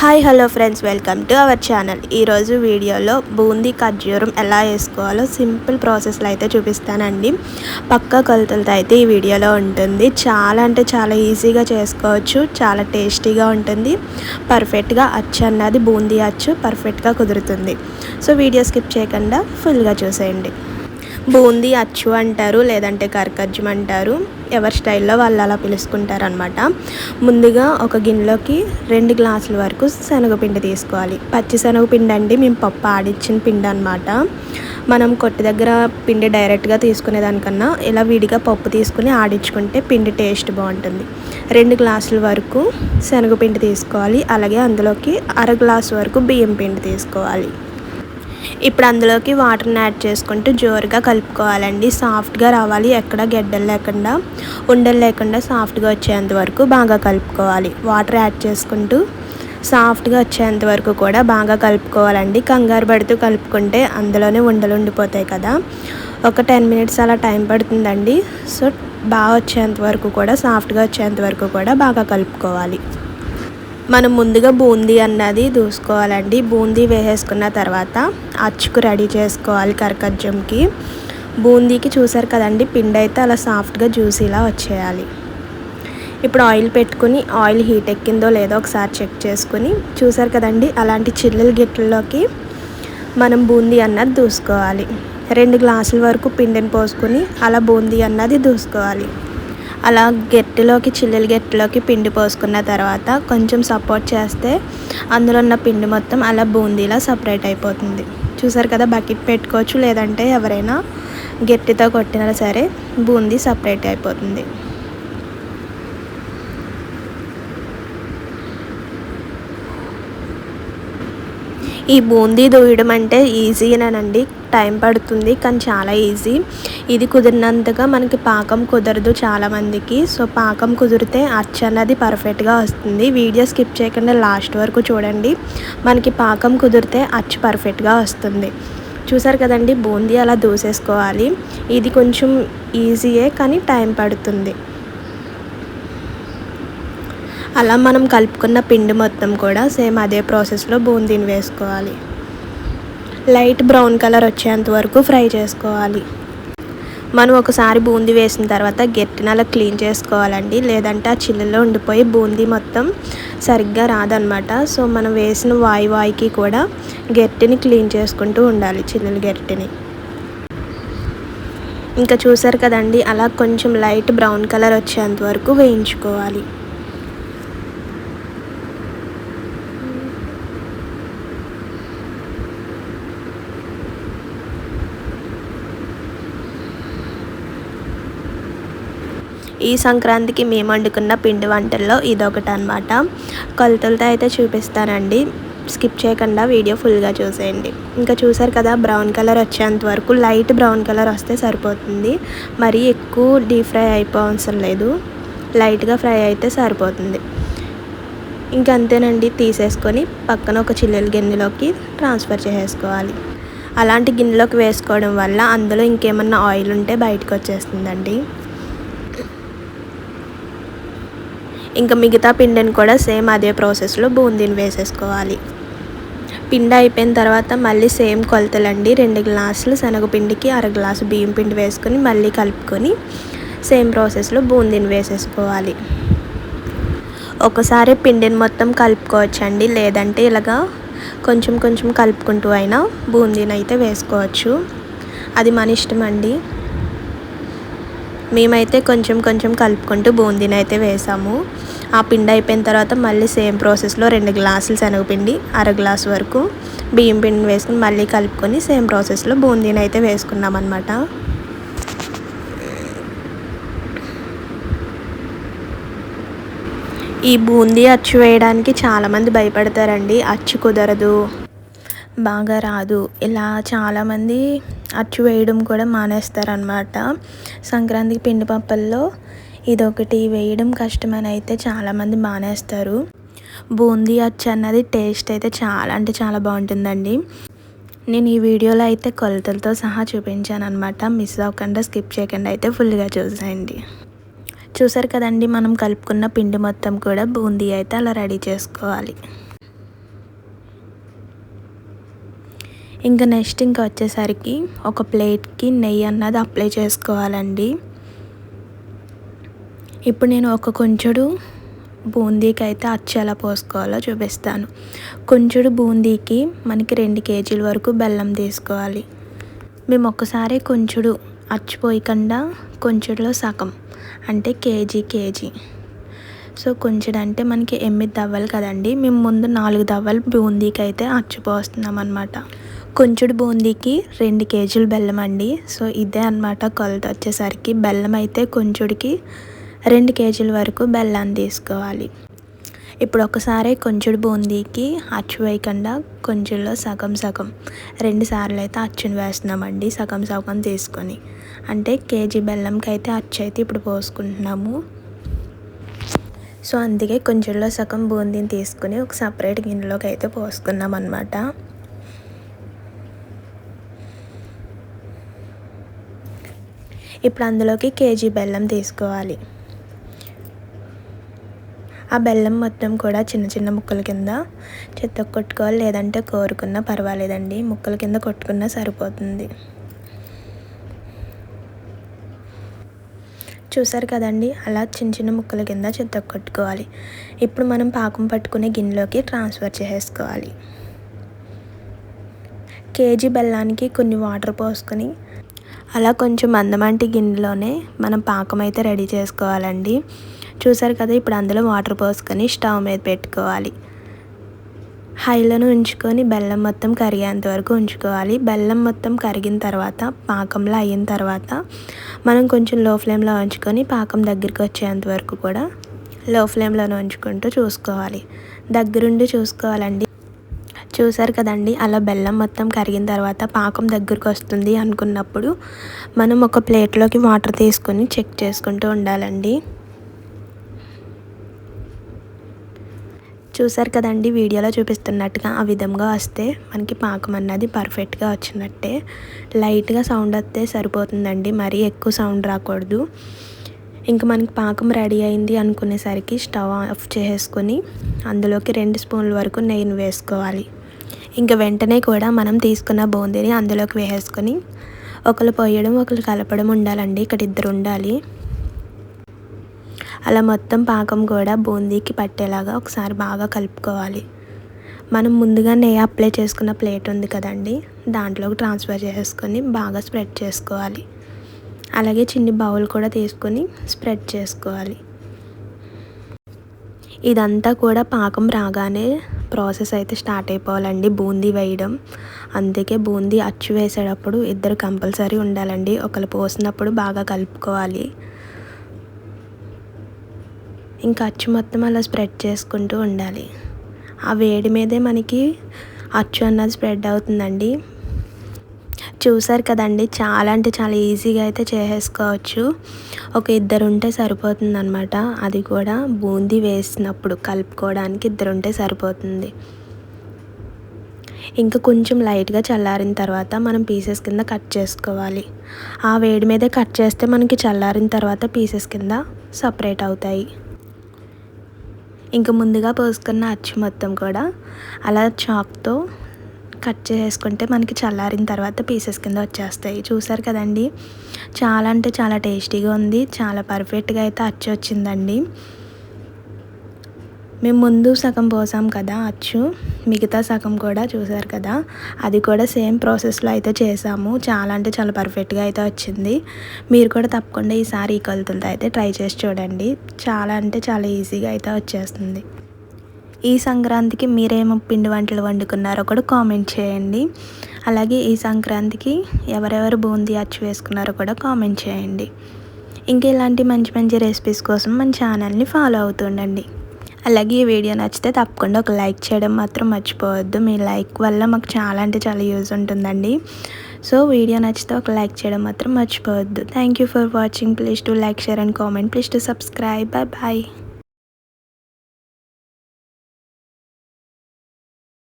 Hi hello friends welcome to our channel. ఈరోజు వీడియోలో బూందీ ఖర్జూరం ఎలా వేసుకోవాలో సింపుల్ ప్రాసెస్లో అయితే చూపిస్తానండి. పక్క కొలతలతో అయితే ఈ వీడియోలో ఉంటుంది. చాలా అంటే చాలా ఈజీగా చేసుకోవచ్చు. చాలా టేస్టీగా ఉంటుంది. పర్ఫెక్ట్గా అచ్చు అన్నది బూందీ అచ్చు పర్ఫెక్ట్గా కుదురుతుంది. సో వీడియో స్కిప్ చేయకుండా ఫుల్గా చూసేయండి. బూందీ అచ్చు అంటారు లేదంటే కర్కజ్జం అంటారు. ఎవరి స్టైల్లో వాళ్ళు అలా పిలుచుకుంటారనమాట ముందుగా ఒక గిన్నెలోకి రెండు గ్లాసుల వరకు శనగపిండి తీసుకోవాలి. పచ్చి శనగపిండి అండి మేము పప్పు ఆడిచ్చిన పిండి అనమాట మనం కొట్టి దగ్గర పిండి డైరెక్ట్గా తీసుకునే దానికన్నా ఇలా విడిగా పప్పు తీసుకుని ఆడించుకుంటే పిండి టేస్ట్ బాగుంటుంది. రెండు గ్లాసుల వరకు శనగపిండి తీసుకోవాలి. అలాగే అందులోకి అర గ్లాసు వరకు బియ్యం పిండి తీసుకోవాలి. ఇప్పుడు అందులోకి వాటర్ని యాడ్ చేసుకుంటూ జోరుగా కలుపుకోవాలండి. సాఫ్ట్గా రావాలి. ఎక్కడ గెడ్డలు లేకుండా ఉండలు లేకుండా సాఫ్ట్గా వచ్చేంత వరకు బాగా కలుపుకోవాలి. వాటర్ యాడ్ చేసుకుంటూ సాఫ్ట్గా వచ్చేంత వరకు కూడా బాగా కలుపుకోవాలండి. కంగారు పడుతూ కలుపుకుంటే అందులోనే ఉండలు ఉండిపోతాయి కదా. ఒక టెన్ మినిట్స్ అలా టైం పడుతుందండి. సో బాగా వచ్చేంత వరకు కూడా సాఫ్ట్గా వచ్చేంత వరకు కూడా బాగా కలుపుకోవాలి. మనం ముందుగా బూందీ అన్నది దూసుకోవాలండి. బూందీ వేసేసుకున్న తర్వాత అచ్చుకు రెడీ చేసుకోవాలి కరకజ్జంకి. బూందీకి చూసారు కదండి పిండి అయితే అలా సాఫ్ట్గా జ్యూసీలా వచ్చేయాలి. ఇప్పుడు ఆయిల్ పెట్టుకుని ఆయిల్ హీట్ ఎక్కిందో లేదో ఒకసారి చెక్ చేసుకుని చూసారు కదండి అలాంటి చిల్లల గిట్లలోకి మనం బూందీ అన్నది దూసుకోవాలి. రెండు గ్లాసుల వరకు పిండిని పోసుకొని అలా బూందీ అన్నది దూసుకోవాలి. అలా గెట్టెలోకి చిల్లులు గెట్టెలోకి పిండి పోసుకున్న తర్వాత కొంచెం సపోర్ట్ చేస్తే అందులో ఉన్న పిండి మొత్తం అలా బూందీలా సపరేట్ అయిపోతుంది. చూసారు కదా బకెట్ పెట్టుకోవచ్చు లేదంటే ఎవరైనా గట్టితో కొట్టినా సరే బూందీ సపరేట్ అయిపోతుంది. ఈ బూందీ దూయడం అంటే ఈజీనేనండి టైం పడుతుంది కానీ చాలా ఈజీ. ఇది కుదిరినంతగా మనకి పాకం కుదరదు చాలామందికి. సో పాకం కుదిరితే అచ్చ అన్నది పర్ఫెక్ట్గా వస్తుంది. వీడియో స్కిప్ చేయకుండా లాస్ట్ వరకు చూడండి. మనకి పాకం కుదిరితే అచ్చు పర్ఫెక్ట్గా వస్తుంది. చూసారు కదండి బూందీ అలా దూసేసుకోవాలి. ఇది కొంచెం ఈజీయే కానీ టైం పడుతుంది. అలా మనం కలుపుకున్న పిండి మొత్తం కూడా సేమ్ అదే ప్రాసెస్లో బూందీని వేసుకోవాలి. లైట్ బ్రౌన్ కలర్ వచ్చేంత వరకు ఫ్రై చేసుకోవాలి. మనం ఒకసారి బూందీ వేసిన తర్వాత గట్టిన అలా క్లీన్ చేసుకోవాలండి. లేదంటే ఆ చిల్లులో ఉండిపోయి బూందీ మొత్తం సరిగ్గా రాదనమాట. సో మనం వేసిన వాయి వాయికి కూడా గట్టిని క్లీన్ చేసుకుంటూ ఉండాలి చిల్లులు గట్టిని. ఇంకా చూసారు కదండి అలా కొంచెం లైట్ బ్రౌన్ కలర్ వచ్చేంత వరకు వేయించుకోవాలి. ఈ సంక్రాంతికి మేము వండుకున్న పిండి వంటల్లో ఇదొకటి అనమాట కొలతలతో అయితే చూపిస్తానండి. స్కిప్ చేయకుండా వీడియో ఫుల్గా చూసేయండి. ఇంకా చూసారు కదా బ్రౌన్ కలర్ వచ్చేంత వరకు లైట్ బ్రౌన్ కలర్ వస్తే సరిపోతుంది. మరీ ఎక్కువ డీప్ ఫ్రై అయిపోవసరం లేదు. లైట్గా ఫ్రై అయితే సరిపోతుంది. ఇంకంతేనండి తీసేసుకొని పక్కన ఒక చిల్లెల గిన్నెలోకి ట్రాన్స్ఫర్ చేసేసుకోవాలి. అలాంటి గిన్నెలోకి వేసుకోవడం వల్ల అందులో ఇంకేమన్నా ఆయిల్ ఉంటే బయటకు వచ్చేస్తుందండి ఇంకా మిగతా పిండిని కూడా సేమ్ అదే ప్రాసెస్లో బూందీని వేసేసుకోవాలి. పిండి అయిపోయిన తర్వాత మళ్ళీ సేమ్ కొలతలండి. రెండు గ్లాసులు శనగపిండికి అర గ్లాసు బియ్యం పిండి వేసుకొని మళ్ళీ కలుపుకొని సేమ్ ప్రాసెస్లో బూందీని వేసేసుకోవాలి. ఒకసారి పిండిని మొత్తం కలుపుకోవచ్చండి. లేదంటే ఇలాగా కొంచెం కొంచెం కలుపుకుంటూ అయినా బూందీని అయితే వేసుకోవచ్చు. అది మన ఇష్టం అండి మేమైతే కొంచెం కొంచెం కలుపుకుంటూ బూందీని అయితే వేసాము. ఆ పిండి అయిపోయిన తర్వాత మళ్ళీ సేమ్ ప్రాసెస్లో రెండు గ్లాసులు శనగపిండి అర గ్లాస్ వరకు బియ్యం పిండిని వేసుకుని మళ్ళీ కలుపుకొని సేమ్ ప్రాసెస్లో బూందీని అయితే వేసుకున్నాం అనమాట ఈ బూందీ అచ్చు వేయడానికి చాలామంది భయపడతారండి. అచ్చు కుదరదు. బాగా రాదు. ఇలా చాలామంది అచ్చు వేయడం కూడా మానేస్తారనమాట సంక్రాంతికి పిండి పప్పల్లో ఇదొకటి వేయడం కష్టమని అయితే చాలామంది మానేస్తారు. బూందీ అచ్చు అన్నది టేస్ట్ అయితే చాలా అంటే చాలా బాగుంటుందండి. నేను ఈ వీడియోలో అయితే కొలతలతో సహా చూపించాను అనమాట మిస్ అవ్వకుండా స్కిప్ చేయకుండా అయితే ఫుల్గా చూసేయండి. చూసారు కదండి మనం కలుపుకున్న పిండి మొత్తం కూడా బూందీ అయితే అలా రెడీ చేసుకోవాలి. ఇంకా నెక్స్ట్ ఇంకా వచ్చేసరికి ఒక ప్లేట్కి నెయ్యి అన్నది అప్లై చేసుకోవాలండి. ఇప్పుడు నేను ఒక కొంచెడు బూందీకి అయితే అచ్చు ఎలా పోసుకోవాలో చూపిస్తాను. కొంచెడు బూందీకి మనకి రెండు కేజీల వరకు బెల్లం తీసుకోవాలి. మేము ఒక్కసారి కొంచెడు అచ్చిపోయకుండా కొంచెడులో సగం అంటే కేజీ కేజీ. సో కొంచెడు అంటే మనకి ఎనిమిది దవ్వలు కదండి మేము ముందు నాలుగు దవ్వలు బూందీకి అయితే అచ్చిపోస్తున్నాం అనమాట కొంచెడు బూందీకి రెండు కేజీలు బెల్లం అండి. సో ఇదే అనమాట కొలత వచ్చేసరికి. బెల్లం అయితే కొంచెడికి రెండు కేజీల వరకు బెల్లాన్ని తీసుకోవాలి. ఇప్పుడు ఒకసారి కొంచెడు బూందీకి అచ్చు వేయకుండా కొంచెంలో సగం సగం రెండు సార్లు అయితే అచ్చును వేస్తున్నామండి సగం సగం తీసుకొని. అంటే కేజీ బెల్లంకి అయితే అచ్చు అయితే ఇప్పుడు పోసుకుంటున్నాము. సో అందుకే కొంచెంలో సగం బూందీని తీసుకుని ఒక సపరేట్ గిన్నెలోకి అయితే పోసుకున్నాం అనమాట ఇప్పుడు అందులోకి కేజీ బెల్లం తీసుకోవాలి. ఆ బెల్లం మొత్తం కూడా చిన్న చిన్న ముక్కల కింద చెత్త కొట్టుకోవాలి. లేదంటే కోరుకున్నా పర్వాలేదండి. ముక్కల కింద కొట్టుకున్నా సరిపోతుంది. చూసారు కదండి? అలా చిన్న చిన్న ముక్కల కింద చెత్త కొట్టుకోవాలి. ఇప్పుడు మనం పాకం పట్టుకునే గిన్నెలోకి ట్రాన్స్ఫర్ చేసేసుకోవాలి. కేజీ బెల్లానికి కొన్ని వాటర్ పోసుకొని అలా కొంచెం మందమంటి గిన్నెలోనే మనం పాకం అయితే రెడీ చేసుకోవాలండి. చూసారు కదా ఇప్పుడు అందులో వాటర్ పోసుకొని స్టవ్ మీద పెట్టుకోవాలి. హైలను ఉంచుకొని బెల్లం మొత్తం కరిగేంత వరకు ఉంచుకోవాలి. బెల్లం మొత్తం కరిగిన తర్వాత పాకంలో అయిన తర్వాత మనం కొంచెం లో ఫ్లేమ్లో ఉంచుకొని పాకం దగ్గరికి వచ్చేంత వరకు కూడా లో ఫ్లేమ్లో ఉంచుకుంటూ చూసుకోవాలి. దగ్గరుండి చూసుకోవాలండి. చూసారు కదండి అలా బెల్లం మొత్తం కరిగిన తర్వాత పాకం దగ్గరకు వస్తుంది అనుకున్నప్పుడు మనం ఒక ప్లేట్లోకి వాటర్ తీసుకొని చెక్ చేసుకుంటూ ఉండాలండి. చూసారు కదండి వీడియోలో చూపిస్తున్నట్టుగా ఆ విధంగా వస్తే మనకి పాకం అన్నది పర్ఫెక్ట్గా వచ్చినట్టే. లైట్గా సౌండ్ వస్తే సరిపోతుందండి మరీ ఎక్కువ సౌండ్ రాకూడదు. ఇంకా మనకి పాకం రెడీ అయింది అనుకునేసరికి స్టవ్ ఆఫ్ చేసుకొని అందులోకి రెండు స్పూన్ల వరకు నెయ్యిని వేసుకోవాలి. ఇంకా వెంటనే కూడా మనం తీసుకున్న బూందీని అందులోకి వేసేసుకొని ఒకరు పోయడం ఒకరు కలపడం ఉండాలండి. ఇక్కడ ఇద్దరు ఉండాలి. అలా మొత్తం పాకం కూడా బూందీకి పట్టేలాగా ఒకసారి బాగా కలుపుకోవాలి. మనం ముందుగా నెయ్యి అప్లై చేసుకున్న ప్లేట్ ఉంది కదండి. దాంట్లోకి ట్రాన్స్ఫర్ చేసుకొని బాగా స్ప్రెడ్ చేసుకోవాలి. అలాగే చిన్ని బౌల్ కూడా తీసుకొని స్ప్రెడ్ చేసుకోవాలి. ఇదంతా కూడా పాకం రాగానే ప్రాసెస్ అయితే స్టార్ట్ అయిపోవాలండి. బూందీ వేయడం. అందుకే బూందీ అచ్చు వేసేటప్పుడు ఇద్దరు కంపల్సరీ ఉండాలండి. ఒకరు పోసినప్పుడు బాగా కలుపుకోవాలి. ఇంకా అచ్చు మొత్తం అలా స్ప్రెడ్ చేసుకుంటూ ఉండాలి. ఆ వేడి మీదే మనకి అచ్చు అన్నది స్ప్రెడ్ అవుతుందండి. చూసారు కదండి చాలా అంటే చాలా ఈజీగా అయితే చేసేసుకోవచ్చు. ఒక ఇద్దరు ఉంటే సరిపోతుంది అనమాట అది కూడా బూందీ వేసినప్పుడు కలుపుకోవడానికి ఇద్దరు ఉంటే సరిపోతుంది. ఇంకా కొంచెం లైట్గా చల్లారిన తర్వాత మనం పీసెస్ కింద కట్ చేసుకోవాలి. ఆ వేడి మీదే కట్ చేస్తే మనకి చల్లారిన తర్వాత పీసెస్ కింద సపరేట్ అవుతాయి. ఇంకా ముందుగా పోసుకున్న అచ్చు మొత్తం కూడా అలా చాక్తో కట్ చేసుకుంటే మనకి చల్లారిన తర్వాత పీసెస్ కింద వచ్చేస్తాయి. చూసారు కదండి? చాలా అంటే చాలా టేస్టీగా ఉంది. చాలా పర్ఫెక్ట్గా అయితే అచ్చు వచ్చిందండి. మేము ముందు సగం పోసాం కదా అచ్చు. మిగతా సగం కూడా చూసారు కదా? అది కూడా సేమ్ ప్రాసెస్లో అయితే చేసాము. చాలా అంటే చాలా పర్ఫెక్ట్గా అయితే వచ్చింది. మీరు కూడా తప్పకుండా ఈసారి ఈ కొలతలతో అయితే ట్రై చేసి చూడండి. చాలా అంటే చాలా ఈజీగా అయితే వచ్చేస్తుంది. ఈ సంక్రాంతికి మీరేమో పిండి వంటలు వండుకున్నారో కూడా కామెంట్ చేయండి. అలాగే ఈ సంక్రాంతికి ఎవరెవరు బూందీ అచ్చు వేసుకున్నారో కూడా కామెంట్ చేయండి. ఇంకా ఇలాంటి మంచి మంచి రెసిపీస్ కోసం మన ఛానల్ని ఫాలో అవుతుండండి. అలాగే ఈ వీడియో నచ్చితే తప్పకుండా ఒక లైక్ చేయడం మాత్రం మర్చిపోవద్దు. మీ లైక్ వల్ల మాకు చాలా అంటే చాలా యూజ్ ఉంటుందండి. సో వీడియో నచ్చితే ఒక లైక్ చేయడం మాత్రం మర్చిపోవద్దు. Thank you for watching please to like share and comment please to subscribe bye bye